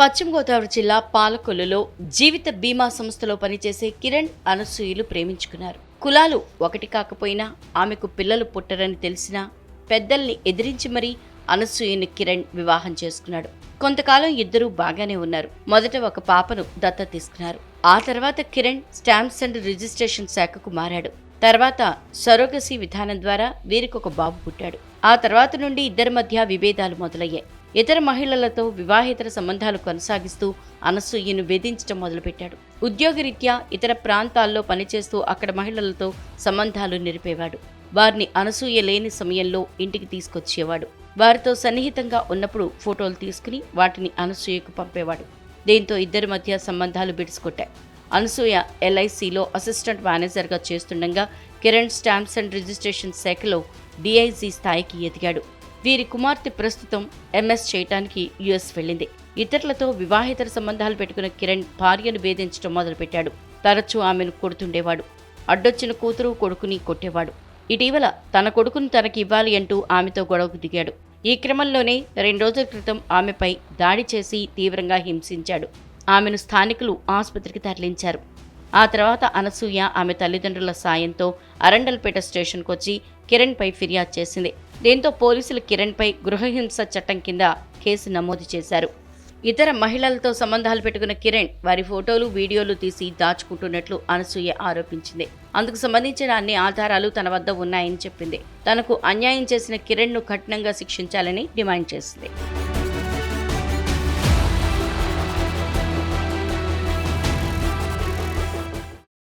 పశ్చిమ గోదావరి జిల్లా పాలకొల్లులో జీవిత బీమా సంస్థలో పనిచేసే కిరణ్ అనసూయులు ప్రేమించుకున్నారు. కులాలు ఒకటి కాకపోయినా ఆమెకు పిల్లలు పుట్టరని తెలిసినా పెద్దల్ని ఎదిరించి మరీ అనసూయని కిరణ్ వివాహం చేసుకున్నాడు. కొంతకాలం ఇద్దరూ బాగానే ఉన్నారు. మొదట ఒక పాపను దత్త తీసుకున్నారు. ఆ తర్వాత కిరణ్ స్టాంప్స్ అండ్ రిజిస్ట్రేషన్ శాఖకు మారాడు. తర్వాత సరోగసి విధానం ద్వారా వీరికొక బాబు పుట్టాడు. ఆ తర్వాత నుండి ఇద్దరి మధ్య విభేదాలు మొదలయ్యాయి. ఇతర మహిళలతో వివాహేతర సంబంధాలు కొనసాగిస్తూ అనసూయను వేధించడం మొదలుపెట్టాడు. ఉద్యోగరీత్యా ఇతర ప్రాంతాల్లో పనిచేస్తూ అక్కడ మహిళలతో సంబంధాలు నిలిపేవాడు. వారిని అనసూయ లేని సమయంలో ఇంటికి తీసుకొచ్చేవాడు. వారితో సన్నిహితంగా ఉన్నప్పుడు ఫోటోలు తీసుకుని వాటిని అనసూయకు పంపేవాడు. దీంతో ఇద్దరి మధ్య సంబంధాలు బిడుచుకుంటాయి అనసూయ ఎల్ఐసిలో అసిస్టెంట్ మేనేజర్గా చేస్తుండగా కిరణ్ స్టాంప్స్ అండ్ రిజిస్ట్రేషన్ శాఖలో డిఐజీ స్థాయికి ఎదిగాడు. వీరి కుమార్తె ప్రస్తుతం ఎంఎస్ చేయటానికి యుఎస్ వెళ్ళింది. ఇతరులతో వివాహేతర సంబంధాలు పెట్టుకున్న కిరణ్ భార్యను భేదించడం మొదలుపెట్టాడు. తరచూ ఆమెను కొడుతుండేవాడు. అడ్డొచ్చిన కూతురు కొడుకుని కొట్టేవాడు. ఇటీవల తన కొడుకును తనకి ఇవ్వాలి అంటూ ఆమెతో గొడవకు దిగాడు. ఈ క్రమంలోనే రెండు రోజుల క్రితం ఆమెపై దాడి చేసి తీవ్రంగా హింసించాడు. ఆమెను స్థానికులు ఆసుపత్రికి తరలించారు. ఆ తర్వాత అనసూయ ఆమె తల్లిదండ్రుల సాయంతో అరండల్పేట స్టేషన్కు వచ్చి కిరణ్పై ఫిర్యాదు చేసింది. దీంతో పోలీసులు కిరణ్పై గృహహింస చట్టం కింద కేసు నమోదు చేశారు. ఇతర మహిళలతో సంబంధాలు పెట్టుకున్న కిరణ్ వారి ఫోటోలు వీడియోలు తీసి దాచుకుంటున్నట్లు అనసూయ ఆరోపించింది. అందుకు సంబంధించిన అన్ని ఆధారాలు తన వద్ద ఉన్నాయని చెప్పింది. తనకు అన్యాయం చేసిన కిరణ్ను కఠినంగా శిక్షించాలని డిమాండ్ చేసింది.